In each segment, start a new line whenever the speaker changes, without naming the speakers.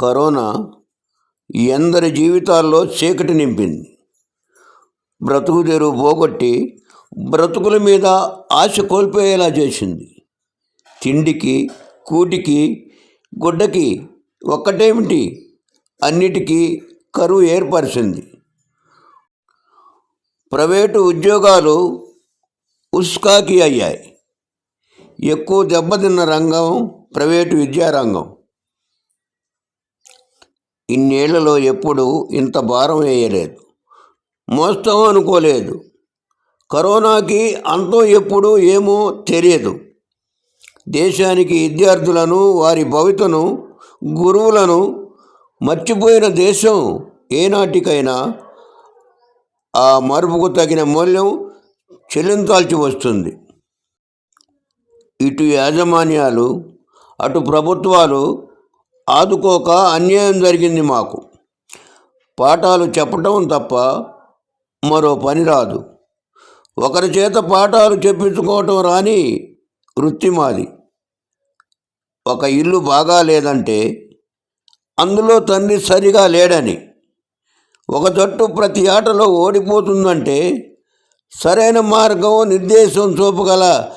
Corona ఎందరి జీవితాల్లో చీకటి నింపింది. బ్రతుకు తెరువు పోగొట్టి బ్రతుకుల మీద ఆశ కోల్పోయేలా చేసింది. తిండికి కూటికి గుడ్డకి ఒక్కటేమిటి? అన్నిటికీ కరువు ఏర్పరిచింది. ప్రైవేటు ఉద్యోగాలు ఉస్కాకి అయ్యాయి. ఎక్కువ దెబ్బతిన్న రంగం ప్రైవేటు విద్యారంగం ఇన్నేళ్ళలో ఎప్పుడు ఇంత భారం వేయలేదు. మోస్తాం అనుకోలేదు. కరోనాకి అంతం ఎప్పుడు ఏమో తెలియదు. దేశానికి విద్యార్థులను వారి భవితను గురువులను మర్చిపోయిన దేశం ఏనాటికైనా ఆ మరుపుకు తగిన మూల్యం చెల్లించాల్సి వస్తుంది. ఇటు యాజమాన్యాలు అటు ప్రభుత్వాలు ఆదుకోక అన్యాయం జరిగింది మాకు. పాఠాలు చెప్పటం తప్ప మరో పని రాదు. ఒకరి చేత పాఠాలు చెప్పించుకోవటం రాని వృత్తి మాది. ఒక ఇల్లు బాగా లేదంటే అందులో తండ్రి సరిగా లేడని. ఒక జట్టు ప్రతి ఆటలో ఓడిపోతుందంటే సరైన మార్గం నిర్దేశం చూపగల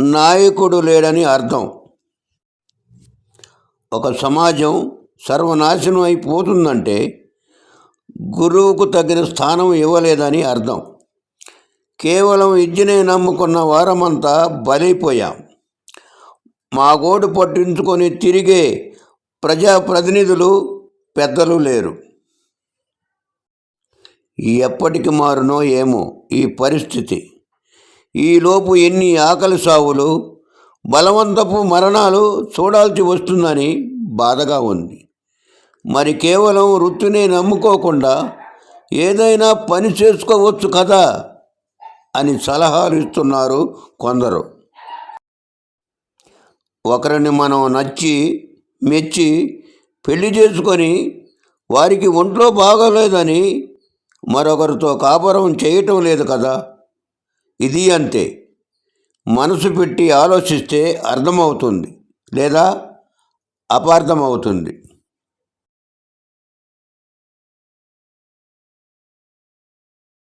నాయకుడు లేడని అర్థం. ఒక సమాజం సర్వనాశనం అయిపోతుందంటే గురువుకు తగిన స్థానం ఇవ్వలేదని అర్థం. కేవలం విద్యనే నమ్ముకున్న వారమంతా బలైపోయాం. మా గోడు పట్టించుకొని తిరిగే ప్రజాప్రతినిధులు పెద్దలు లేరు. ఎప్పటికి మారునో ఏమో ఈ పరిస్థితి. ఈలోపు ఎన్ని ఆకలి సావులు బలవంతపు మరణాలు చూడాల్సి వస్తుందని బాధగా ఉంది. మరి కేవలం వృత్తిని నమ్ముకోకుండా ఏదైనా పని చేసుకోవచ్చు కదా అని సలహాలు ఇస్తున్నారు కొందరు. ఒకరిని మనం నచ్చి మెచ్చి పెళ్ళి చేసుకొని వారికి ఒంట్లో బాగోలేదని మరొకరితో కాపురం చేయటం లేదు కదా? ఇది అంతే. మనసు పెట్టి ఆలోచిస్తే అర్థమవుతుంది లేదా అపార్థమవుతుంది.